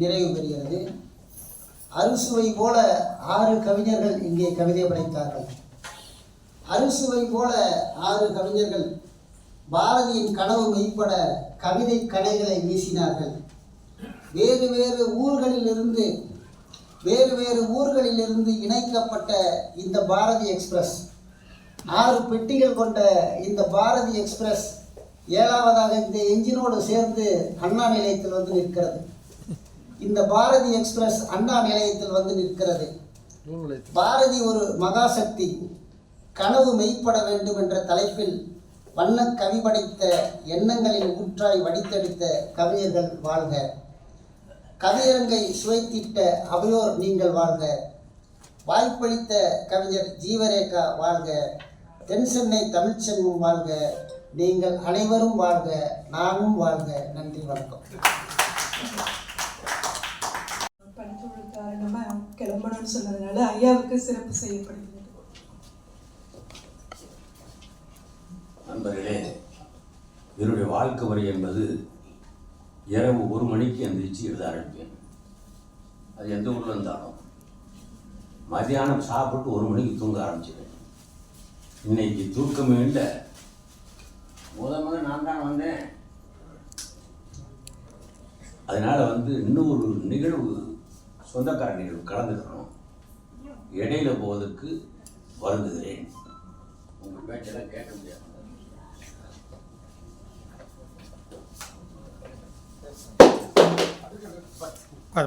நிறைவு பெறுகிறது. அறுசுவை போல ஆறு கவிஞர்கள் இங்கே கவிதை படைத்தார்கள். அறுசுவை போல ஆறு கவிஞர்கள் பாரதியின் கனவு மெய்ப்பட கவிதை கடைகளை வீசினார்கள். வேறு வேறு ஊர்களிலிருந்து வேறு வேறு ஊர்களிலிருந்து இணைக்கப்பட்ட இந்த பாரதி எக்ஸ்பிரஸ் ஆறு பெட்டிகள் கொண்ட இந்த பாரதி எக்ஸ்பிரஸ் ஏழாவதாக இந்த என்ஜினோடு சேர்ந்து அண்ணா நிலையத்தில் வந்து நிற்கிறது. இந்த பாரதி எக்ஸ்பிரஸ் அண்ணா நிலையத்தில் வந்து நிற்கிறது. பாரதி ஒரு மகாசக்தி. கனவு மெய்ப்பட வேண்டும் என்ற தலைப்பில் வண்ண கவி படைத்த எண்ணங்களின் ஊற்றாய் வடித்தெடுத்த கவிஞர்கள் வாழ்க. கவியரங்கை சுவைத்திட்ட அவையோர் நீங்கள் வாழ்க. வாய்ப்பளித்த கவிஞர் ஜீவரேகா வாழ்க. தென் சென்னை தமிழ்ச்செல்வம் வாழ்க. நீங்கள் அனைவரும் வாழ்க நானும் வாழ்க. நன்றி வணக்கம். கிளம்பணும்னு சொன்னதுனால ஐயாவுக்கு சிறப்பு செய்யப்படுகிறது. நண்பர்களே என்னுடைய வாழ்க்கை முறை என்பது இரவு ஒரு மணிக்கு எந்திரிச்சு எழுத ஆரம்பிப்பேன். அது எந்த ஊரில் இருந்தாலும். மதியானம் சாப்பிட்டு ஒரு மணிக்கு தூங்க ஆரம்பிச்சிடுவேன் இன்னைக்கு தூக்கமே இல்லை. அதனால் வந்து இன்னொரு நிகழ்வு சொந்தக்கார நிகழ்வு கலந்துக்கணும் இடையில போவதற்கு வருந்துகிறேன். உங்கள் பேச்செல்லாம் கேட்க முடியாது.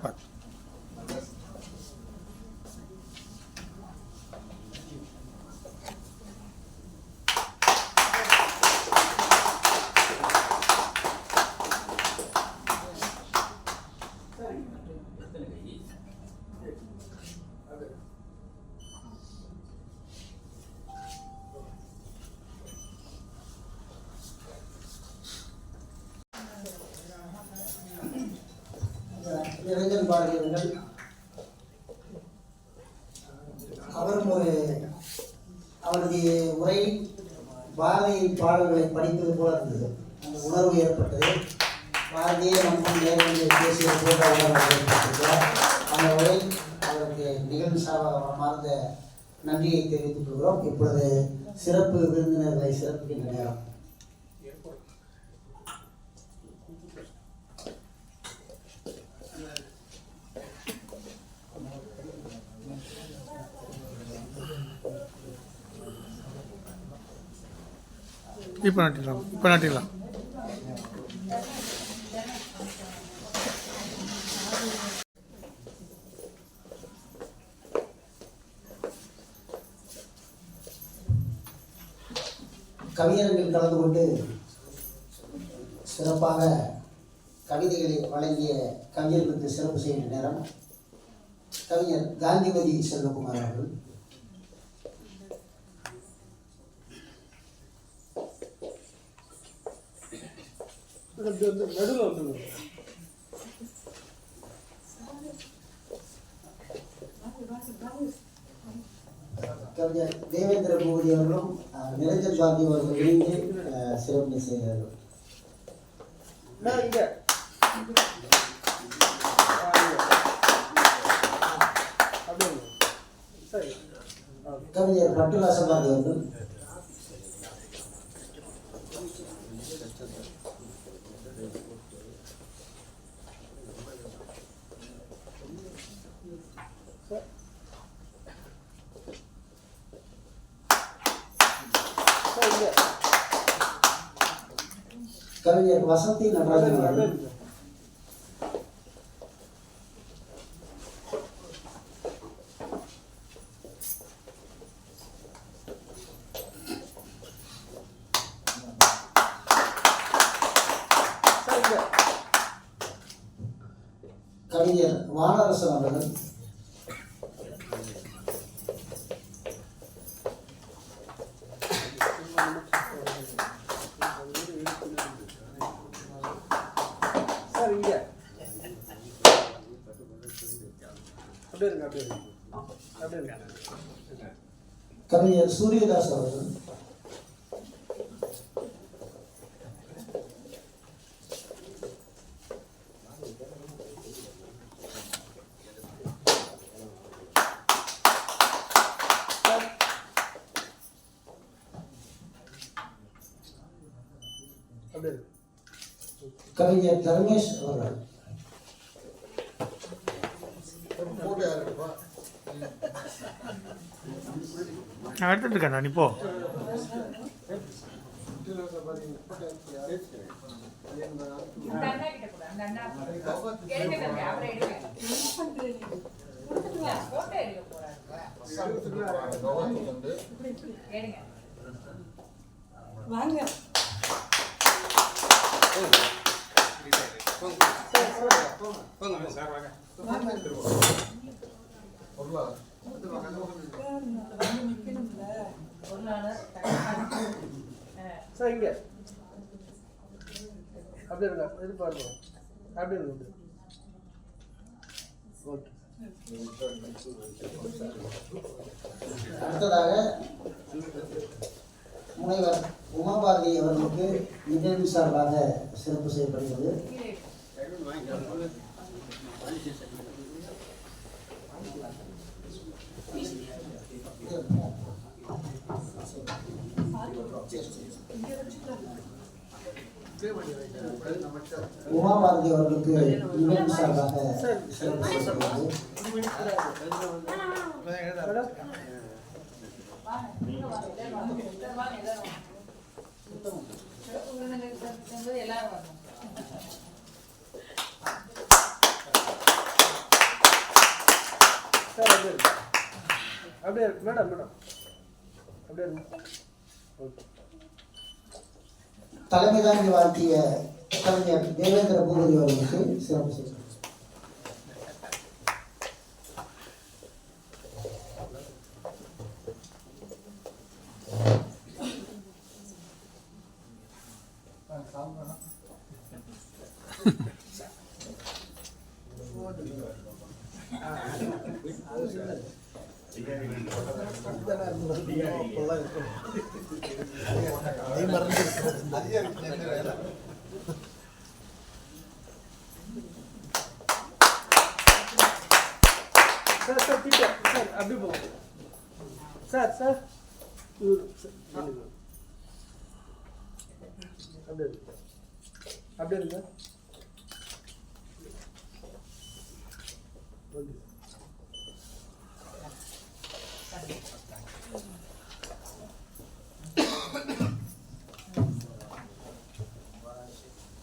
பார்த்து நிரஞ்சன் பாரதியவர்கள் அவரும் ஒரு அவரது உரை பாரதியின் பாடல்களை படித்தது போல இருந்தது. அந்த உணர்வு ஏற்பட்டது. பாரதியை நம்ம நேரில் பேசிய போல அந்த உரை அவருக்கு நிகழ்வு சார்ந்த நன்றியை தெரிவித்துக் கொள்கிறோம். இப்பொழுது சிறப்பு விருந்தினர்களை சிறப்புகின்ற நேரம். இப்போ நாட்டிடலாம் இப்போ நாட்டிடலாம் கவிஞர்கள் கலந்து கொண்டு சிறப்பாக கவிதைகளை வழங்கிய கவிஞர்களுக்கு சிறப்பு செய்கின்ற நேரம் கவிஞர் காந்திமதி செல்வகுமார் அவர்கள். கவிஞர் தேவேந்திர மோடி அவர்களும் நிரஞ்சன் காந்தி அவர்கள் இணைந்து சிறப்பு செய்கிறார்கள் கவிஞர் பட்டுலாச காந்தி அவர்கள் கவிஞர் வசந்தி நடராஜன் அவர்கள். கவிஞர் வானரசன் அவர்கள். கவிஞர் சூரியதாஸ் அவர்கள். கவிஞர் தர்மேஷ் அவர்கள். நான் எடுத்துட்டு இருக்கேன் நீ போ. அந்த அண்ணா கிட்ட கொடு, அந்த அண்ணா எடுங்க தம்பி, அவரை எடுங்க. இல்ல, photo எடுக்க போறாரு எடுங்க வாங்க. சார் இங்கே. அப்படியே இருங்க. இது பாருங்க. அப்படியே இருங்க ஓகே. அடுத்ததாக முனைவர் உமாபாரதி அவர்களுக்கு நிகழ்வு சார்பாக சிறப்பு செய்யப்படுகிறது. உமாபாரதி அவர்களுக்கு நிகழ்வு சார்பாக அப்படியே இருக்கு. Madam madam. அப்படியே தலைமை தாங்கி வாழ்த்திய கவிஞர் தேவேந்திர பூபதி அவர்களுக்கு சிறப்பு செய்யப்படுகிறது சார் சார் டீச்சர் சார் அப்படி போங்க சார் சார் இவரு, சார், அப்படியே அப்படியே இருங்க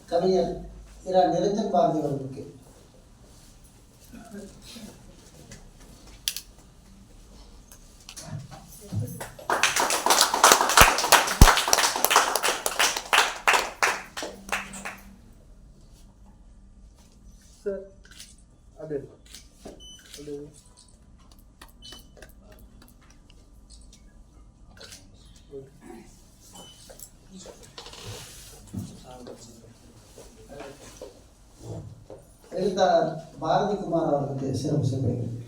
கவிஞர் இரா நிரஞ்சன் பாரதி அவர்களுக்கு சார் அப்படியே இருங்க அப்படியே இருங்க ஓகே எழுத்தாளர் பாரதி குமார் அவர்களுக்கு சிறப்பு செய்யப்படுகிறது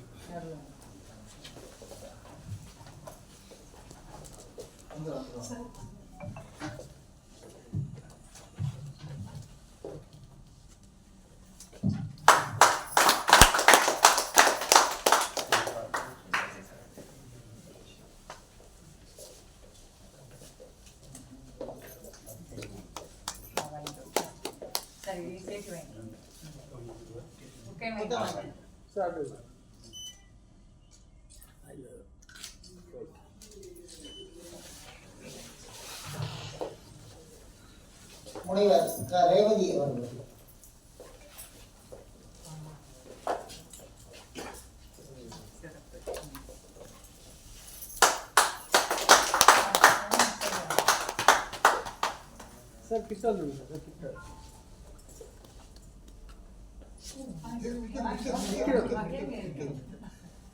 சரி ஓகே வைங்க சார் அப்படியே இருங்க முனைவர் க ரேவதி அவர்கள் சார் கிட்ட வந்துருங்க சார் கிட்ட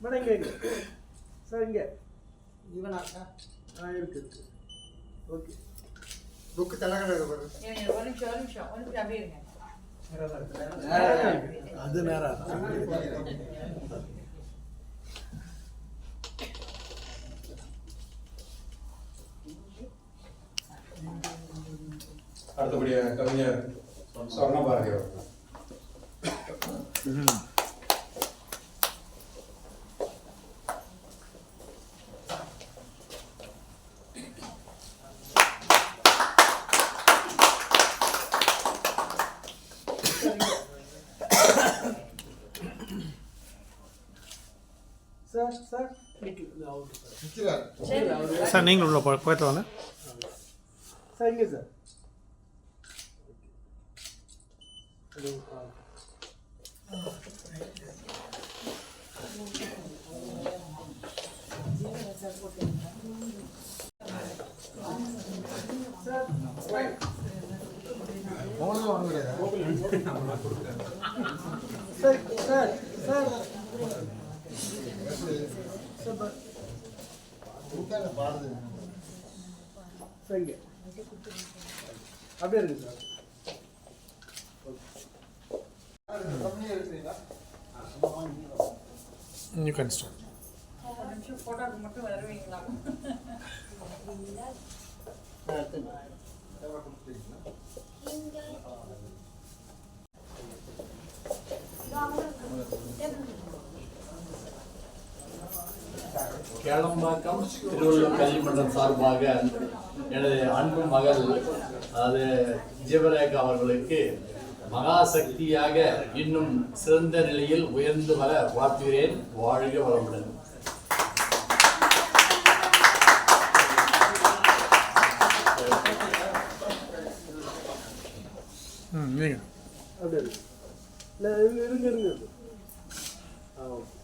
மேடம் இங்கே இங்கே சார் இங்கே. ஆ இருக்கு இருக்கு. ஓகே. இருங்க, ஒரு நிமிஷம் ஒரு நிமிஷம் ஒரு நிமிஷம் அப்படியே இருங்க. அது நேரம் அடுத்தபடியாக கவிஞர் சொர்ணபாரதி அவர்கள். சார் நீங்கள் உள்ள போயிட்டு வாங்க. சார் இங்கே sir. Sir sir sir sir அப்படியே இருக்கு சார் நியூ இருக்கிறீங்களா யூ மட்டும் வருவீங்களா கேளம்பாக்கம் திருவள்ளூர் கல்விமன்றம் சார்பாக எனது அன்பு மகள் அதாவது ஜீவரேகா அவர்களுக்கு மகாசக்தியாக இன்னும் சிறந்த நிலையில் உயர்ந்து வர வாழ்த்துகிறேன். வாழ்க வளமுடன். இருங்க இருங்க இருங்க. ஆ ஓகே.